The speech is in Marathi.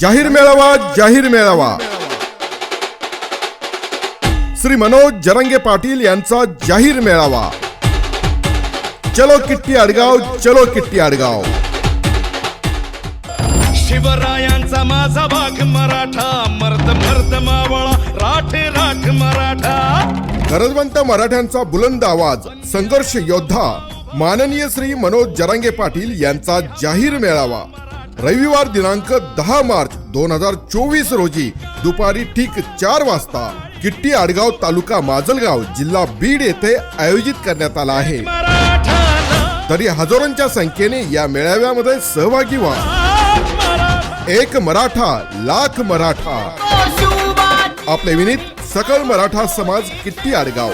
जाहीर मेळावा जाहीर मेळावा. श्री मनोज जरंगे पाटील यांचा जाहीर मेळावा. चलो किट्टी अडगाव चलो किट्टी अडगाव शिवरायांचा माझा वाघ मराठा मर्द मर्द मावळा राठ राठ मराठा. गरजवंत मराठ्यांचा बुलंद आवाज संघर्ष योद्धा माननीय श्री मनोज जरांगे पाटील यांचा जाहीर मेळावा. रविवार दिनांक दहा मार्च दोन हजार चोवीस रोजी दुपारी ठीक चार वाजता किट्टी आडगाव तालुका माजलगाव जिल्हा बीड येथे आयोजित करण्यात आला आहे. तरी हजारोंच्या संख्येने या मेळाव्यामध्ये सहभागी व्हा. एक मराठा लाख मराठा. आपले विनीत सकल मराठा समाज किट्टी आडगाव.